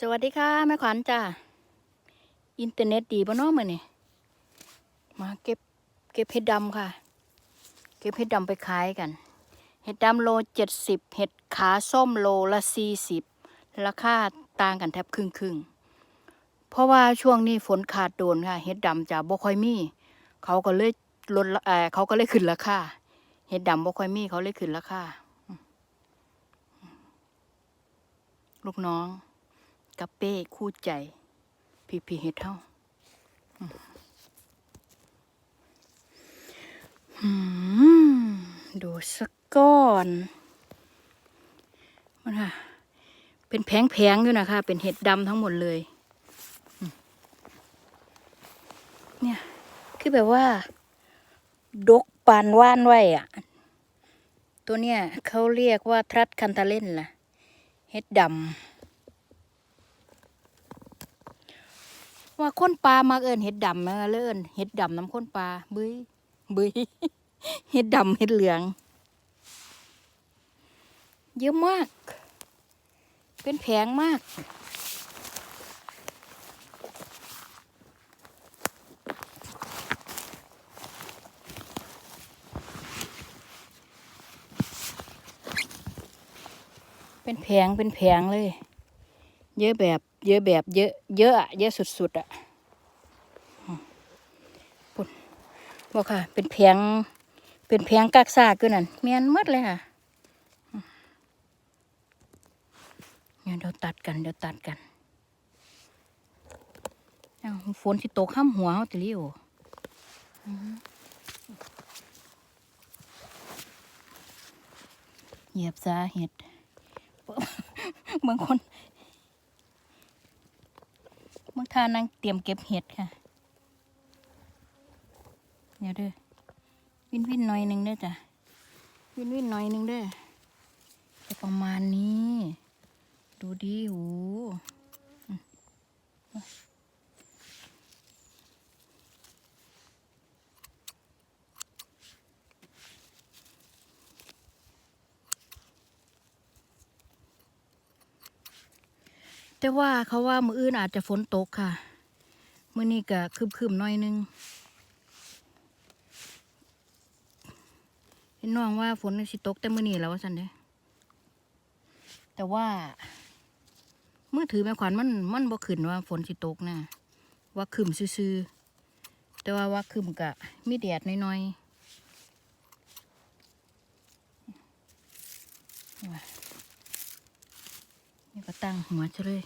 สวัสดีค่ะแม่ขวัญจ้าอินเทอร์เน็ตดีปะน้อมือนี่มาเก็บเก็บเห็ดดำค่ะ เก็บเห็ดดำไปขายกัน เห็ดดำโลเจ็ดสิบเห็ดขาส้มโลละสี่สิบราคาต่างกันแทบครึ่งครึ่งเพราะว่าช่วงนี้ฝนขาดโดนค่ะเห็ดดำจะบ่ค่อยมี เขาก็เลยลดเออเขาก็เลยขึ้นราคาเห็ดดำบ่ค่อยมีเขาเลยขึ้นราคาลูกน้อง กับเป้คู่ใจ พี่พี่เฮ็ดเท่าอืมอืมดูสักก้อนมันค่ะ เป็นแผงๆอยู่นะคะ เป็นเห็ดดำทั้งหมดเลย เนี่ย คือแบบว่า ดกปานว่านไว้อะตัวเนี่ยเขาเรียกว่าทรัดคันตาเล่นล่ะ เห็ดดำ ว่าคนปลามักเอินเห็ดดำนะเลยเอินเห็ดดำน้ำข้นปลาบึ้ยบึ้ยเห็ดดำเห็ดเหลือง เยอะมาก เป็นแผงมากเป็นแผงเป็นแผงเลย เยอะแบบ เยอะแบบเยอะ เยอะอะเยอะสุดๆอะปุ่นบอกค่ะ เป็นแผงเป็นแผงกากซากคือนั่นเมียนหมดเลยค่ะเนี่ยเดี๋ยวตัดกันเดี๋ยวตัดกันเอาฝนสิตกข้ามหัวเขาติลิโอเหยียบซาเห็ดบางคน เมื่อทานั่งเตรียมเก็บเห็ดค่ะ เดี๋ยวเด้อวินวินหน่อยหนึ่งเด้อจ้ะวินวินหน่อยหนึ่งเด้อจะประมาณนี้ ดูดีหู แต่ว่าเขาว่ามืออื่นอาจจะฝนตกค่ะ มื่อนี้ก็คืบๆหน่อยนึงเห็นน้องว่าฝนสิตกแต่มื่อนี้แล้วว่าสันเด้แต่ว่าเมื่อถือแม่ขวัญมันมันบ่ขึ้นว่าฝนสิตกนะว่าคืมซื่อๆแต่ว่าว่าคืมกะมีแดดน้อยๆ นี่ก็ตั้งหัวเลย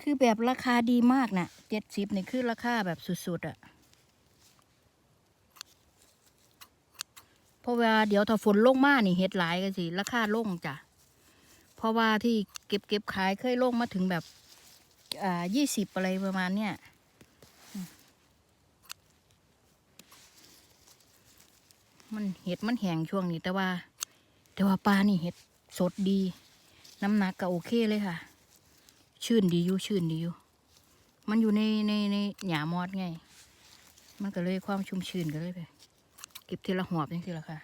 คือแบบราคาดีมากนะ่ะเจ็ดสิบนี่คือราคาแบบสุดๆอะ่ะเพราะว่าเดี๋ยวถ้าฝนลงมานี่เห็ดหลายกันสิราคาลงจ้ะ เพราะว่าที่เก็บเก็บขายเคยลงมาถึงแบบอ่ายี่สิบอะไรประมาณเนี้ยอืม มันเห็ดมันแห้งช่วงนี้แต่ว่า แต่ว่าปลานี่เห็ดสดดี น้ำหนักก็โอเคเลยค่ะ ชื่นดีอยู่ชื่นดีอยู่ มันอยู่ในในในหยามอดไง มันก็เลยความชุ่มชื่นก็เลยไปเก็บทีละหอบนี่สิละค่ะ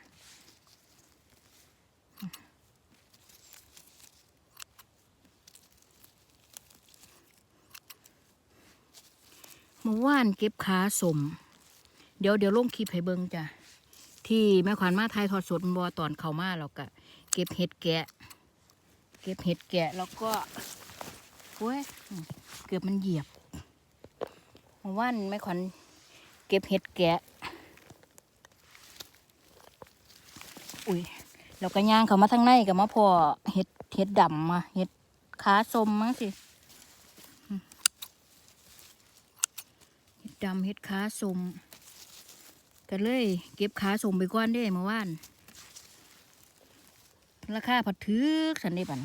เมื่อวานเก็บขาสม เดี๋ยวเดี๋ยวลงคลิปให้เบิงจ้ะ ที่แม่ขวัญมาไทยทอดสดบัวตอนเขามาแล้วก็เก็บเห็ดแกะ เก็บเห็ดแกะแล้วก็โอ้ยเกือบมันเหยียบเมื่อวานแม่ขวัญเก็บเห็ดแกะ อุ้ยแล้วก็ย่างเขามาทางในกับมาพอเห็ดเห็ดดำมาเห็ดขาสมมั้งสิเห็ดดำเห็ดขาสม ก็เลย เก็บขาสมไปก่อนเด้เมื่อวาน ราคาผัดถือสันได้ปัน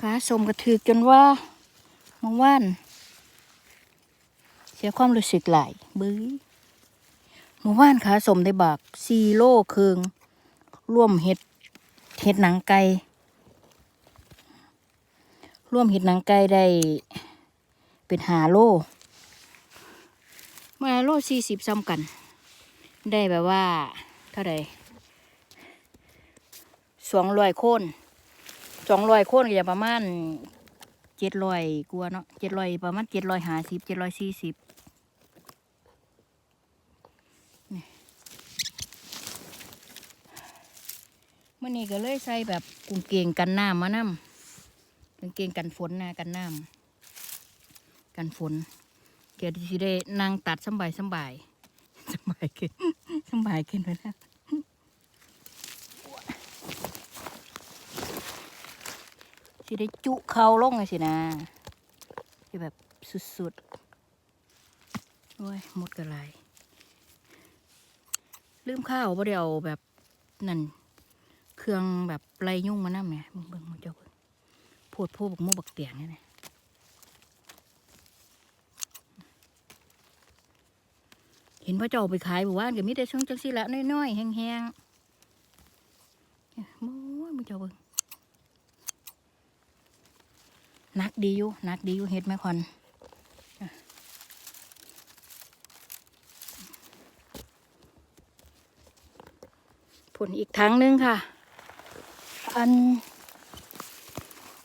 ขาสมกระถือจนว่าเมื่อวาน เสียความรู้สึกหลายบื้อเมื่อวานขาสมได้บากซีโลเคืองร่วมเห็ดเห็ดหนังไก่ ร่วมเห็ดหนังไก่ได้เป็นหาโลเมื่อโลสี่สิบซ้ำกัน ได้แบบว่า เท่าไหร่สองร้อยโคนสองร้อยโคนก็จะประมาณเจ็ดร้อยกว่าเนาะเจ็ดร้อยประมาณเจ็ดร้อยห้าสิบเจ็ดร้อยสี่สิบมื่อนี้ก็เลยใส่แบบกางเกงกันน้ำมานำ กางเกงกันฝนนะกันน้ำกันฝนเกียรติได้นั่งตัดสบายสบายสบายขึ้นสบายขึ้นไปแล้วสิได้จุเขาลงเลยสินะสิแบบสุดๆโอ้ยหมดกระไรลืมข้าวบ่ได้เอาแบบนั่นเครื่องแบบไรยุ่งมานั่นไงมึงเบิ่งมึงเจ้าเบิ่ง โพดโพบักโมบักเตียงนี่นะเห็นพ่อเจ้าไปขายบอกว่าก็มีแต่ช่วงจังสิละน้อยๆแห้งๆโอ้ยมึงเจ้าเบิ่งนักดีอยู่นักดีอยู่เฮ็ดไหมควันผลอีกทั้งนึงค่ะ อัน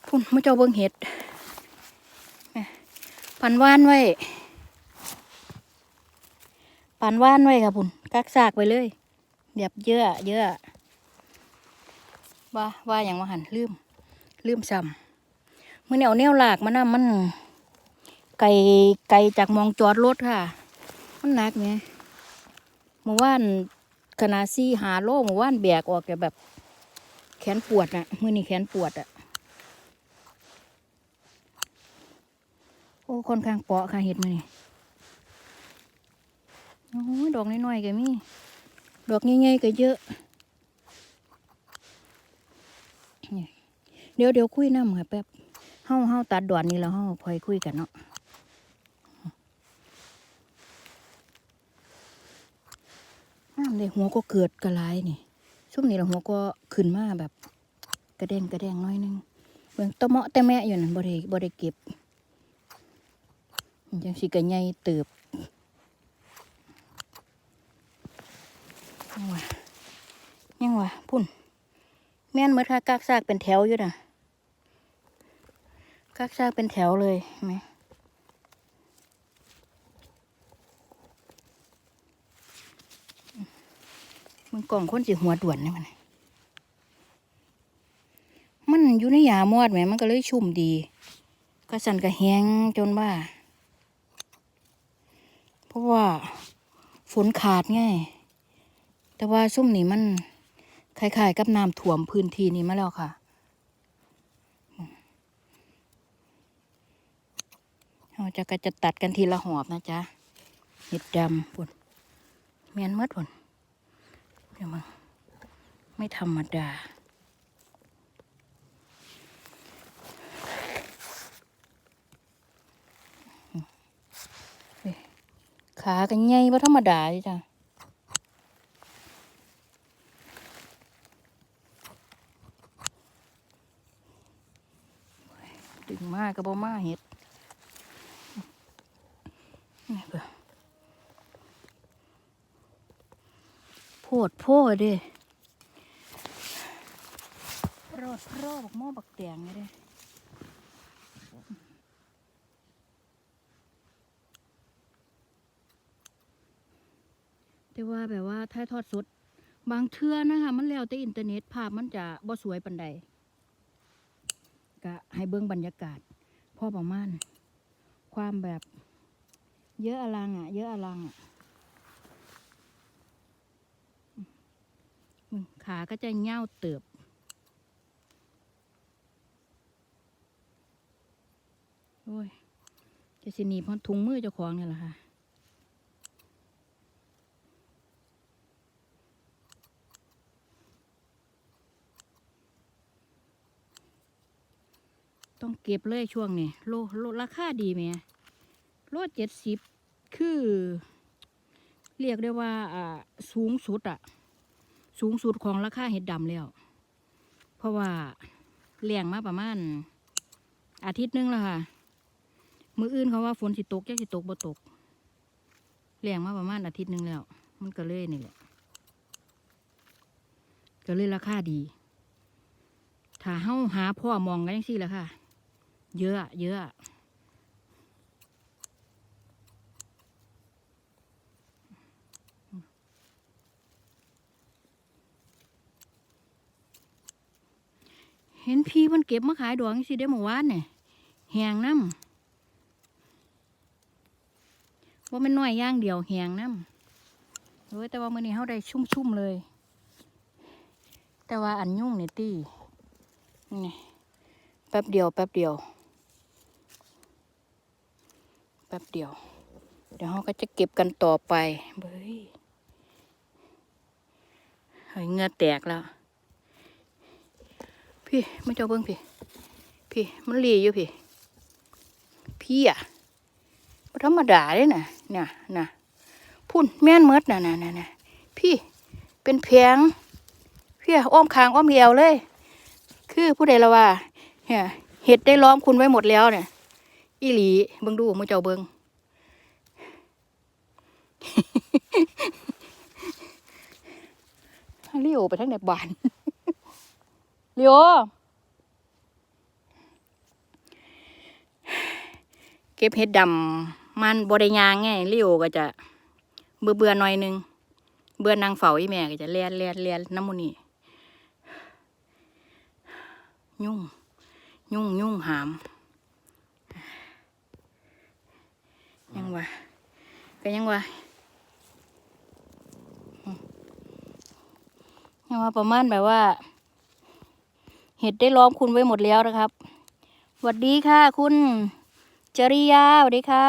พุ่นมื่อเจ้าเบิ่งเห็ดปันว่านไว้ ปันว่านไว้ค่ะพุ่นกักซากไว้เลยเดียบเยอะเยอะว่าว่าอย่างว่าหันลืมลืมซ้ำมื่อแนวแนวหลากมันน่ะมัน ไกลไกลจากมองจอดรถค่ะ มันหนักไงเมื่อวานขนาดซี่หาโลเมื่อวานแบกออกแบบ แขนปวดอะมือนี่แขนปวดอะ โอ้ค่อนข้างเปาะค่ะเห็ดมือนี่โอ้ดอกน้อยๆก็มีดอกใหญ่ๆก็เยอะ เดี๋ยวเดี๋ยวคุยน้ำค่ะแป๊บเฮาเฮาตัดด่วนนี้แล้วเฮาพอยคุยกันเนาะน้ำเลยหัวก็เกิดกระไรนี่ช่วงนี้เราหัวก็ขึ้นมาแบบ กระเด้งกระแดงน้อยนึงเบิ่งตะเมาะแต่แม่อยู่นั่นบ่ได้บ่ได้เก็บ จังสิกระใหญ่เติบยังวะยังวะพุ่น แม่นเมื่อถ้ากากซากเป็นแถวอยู่นะกากซากเป็นแถวเลยไหมมันกล่องคนสิหัวด่วนนี่มันมันอยู่ในยามอดไหม มันก็เลยชุ่มดี ก็สั่นก็แห้งจนว่า ราะว่าฝนขาดไง่ายแต่ว่าซุ่มนี้มันคล้ายๆกับน้ำท่วมพื้นที่นี้มาแล้วค่ะเราจะก็จะตัดกันทีละหอบนะจ๊ะเห็ดดำปุ่นเมียนมดปุ่นเดี๋ยวมึงไม่ธรรมดา ขากันใหญ่บ่ธรรมดาเลยจ้ะดึงมากก็บ่มาเห็ดนี่เบิ่งโพดโพดเด้รอดรอบักหม้อบักแตงนี่เด้ ว่าแบบว่าถ้าทอดสด บางเทื่อนะคะมันแล้วแต่อินเทอร์เน็ตภาพมันจะบ่สวยปันใดก็ให้เบิ่งบรรยากาศพ่อประมาณความแบบ เยอะอลังอะ เยอะอลังอะขาก็จะเง่าเติบ โอ้ยจะสินีพราะถุงมือเจ้าของเนี่ยแหละค่ะ ต้องเก็บเลยช่วงนี้โลโลราคาดีไหมโลเจ็ดสิบคือ เรียกได้ว่าอ่าสูงสุดอะสูงสุดของราคาเห็ดดำแล้ว เพราะว่าเลี้ยงมาประมาณ อาทิตย์หนึงแล้วค่ะ มืออื่นเขาว่าฝนสิตกแยกสิตกบ่ตกแรงมาประมาณอาทิตย์หนึ่งแล้ว มันก็เลยนี่แหละก็เลยราคาดี ถ้าเฮาหาพ่อมองกันยังสี่แหละค่ะ เยอะ เยอะ เห็นพี่มันเก็บมาขายดอกจังสิได้เมื่อวานเนี่ยแหงน้ำว่ามันน้อยย่างเดียวแหงน้ำโอ้ยแต่ว่ามื้อนี้เฮาได้ชุ่มๆเลย แต่ว่าอันยุ่งเนี่ยตี้นี่แป๊บเดียว แป๊บเดียว แป๊บเดียว เดี๋ยวเราก็จะเก็บกันต่อไปเบ้ยเฮ้ยเงือแตกแล้ว พี่ไม่เจ้าเบิ้งพี่ พี่มันหลีอยู่พี่ พี่อะบ่ธรรมดาเลยน่ะน่ะน่ะพุ่นแม่นเมดน่ะน่ะน่ะน่ะพี่เป็นแผงเพี่ยอ้อมคางอ้อมเหวเลย คือผู้ใดละว่าเนี่ยเห็ดได้ล้อมคุณไว้หมดแล้วเนี่ย อีหลีเบิ่งดูมือเจ้าเบิ่งเลี้ยวไปทางไหนบ้านเลี้ยวเก็บเห็ดดำมันบริยางไงเลี้ยวก็จะเบื่อเบื่อหน่อยนึง เบื่อนางเฝ้าอีแม่ก็จะเลียนเลียนเลียนน้ำมูนี่ยุ่ง ยุ่งยุ่งหาม ยังวะก็ยังวะยังว่าประมาณแบบว่า เห็ดได้ล้อมคุณไว้หมดแล้วนะครับสวัสดีค่ะ คุณจริยาสวัสดีค่ะ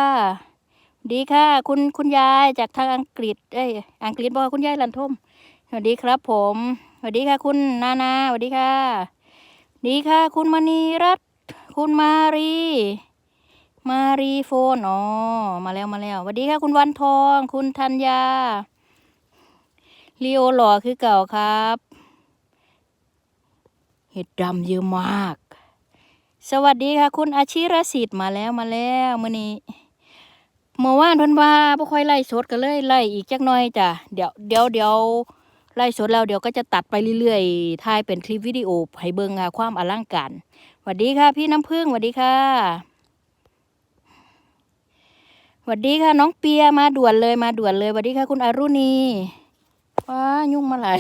ดีค่ะ คุณคุณยายจากทางอังกฤษเอ้ยอังกฤษบอกคุณยายลันทมสวัสดีครับ ผมสวัสดีค่ะ คุณนานาสวัสดีค่ะดีค่ะ คุณมณีรัตน์คุณมารี มารีโฟนอ๋อมาแล้วมาแล้วสวัสดีค่ะ คุณวันทอง คุณธัญญาลีโอหล่อคือเก่าครับ เห็ดดำเยอะมาก สวัสดีค่ะ คุณอาชิรสิทธิ์มาแล้วมาแล้วมื้อนี้เมื่อวานเพิ่นว่าบ่ค่อยไล่สดก็เลยไล่อีกจักหน่อยจ้ะเดี๋ยวเดี๋ยวเดี๋ยวไล่สดแล้วเดี๋ยวก็จะตัดไปเรื่อยๆถ่ายเป็นคลิปวิดีโอให้เบิ่งค่ะความอลังการสวัสดีค่ะ พี่น้ำพึ่งสวัสดีค่ะ วัสดีค่ะน้องเปียมาด่วนเลยมาด่วนเลยสวัสดีค่ะ คุณอรุณีว้ายุ่งมาหลาย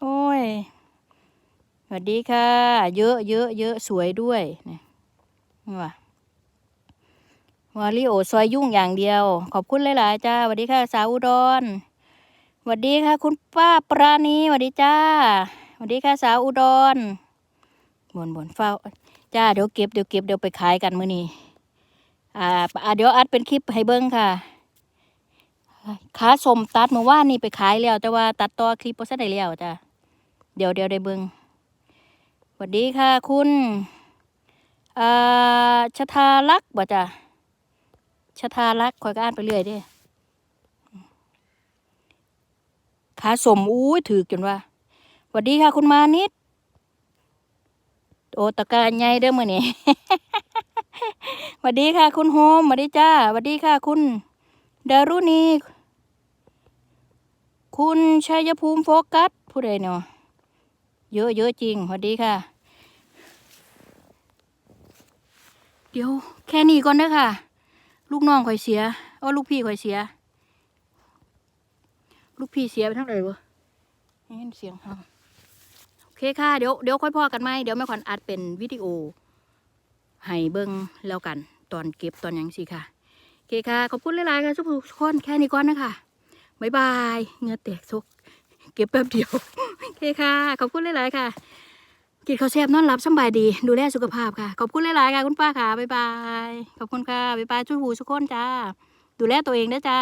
โอ้ยสวัสดีค่ะ เยอะเยอะเยอะสวยด้วยนี่ว่ะวาริโอซอยยุ่งอย่างเดียว ขอบคุณหลายๆจ้าสวัสดีค่ะ สาวอุดรสวัสดีค่ะ คุณป้าปราณีสวัสดีจ้าสวัสดีค่ะสาวอุดรบนบนเฝ้า จ้าเดี๋ยวเก็บเดี๋ยวเก็บเดี๋ยวไปขายกันมื้อนี้ อ่าเดี๋ยวอัดเป็นคลิปให้เบิ้งค่ะขาสมตัดเมื่อวานนี่ไปขายแล้ว แต่ว่าตัดต่อคลิปบ่ทันได้แล้วจ้าเดี๋ยวเดี๋ยวได้เบิ้งสวัสดีค่ะ คุณอ่าชทาลักษ์บ่จ้าชะทารักคอยก็อ่านไปเรื่อยเด้ขาสมอุ้ยถือจนว่าสวัสดีค่ะ คุณมานิดโอตะการใหญ่เด้อมื่อนี้ วัสดีค่ะ คุณโฮมสวัสดีจ้าสวัสดีค่ะ คุณดารุณีคุณชัยภูมิโฟกัสผู้ใดเนาะเยอะเยอะจริงสวัสดีค่ะ เดี๋ยวแค่นี้ก่อนเด้อค่ะ ลูกน้องข่อยเสียเอ้อลูกพี่ข่อยเสีย ลูกพี่เสียไปทั้งไหนวะไม่เห็นเสียงเขาโอเคค่ะ เดี๋ยวเดี๋ยวค่อยพอกันไหมเดี๋ยวแม่ขวัญอัดเป็นวิดีโอให้เบิ่งแล้วกัน ตอนเก็บตอนอยังสิค่ะโอเคค่ะ ขอบคุณหลายๆค่ะทุกคนแค่นี้ก่อนนะคะบ๊ายบายเงือแตกซุก เก็บแป๊บเดียวโอเคค่ะ ขอบคุณหลายๆค่ะกินข้าวแซ่บนอนหลับสบายดี ดูแลสุขภาพค่ะ ขอบคุณหลายๆค่ะคุณป้าค่ะบ๊ายบายขอบคุณค่ะบ๊ายบายทุกหูทุกคนจ้า ดูแลตัวเองนะจ้า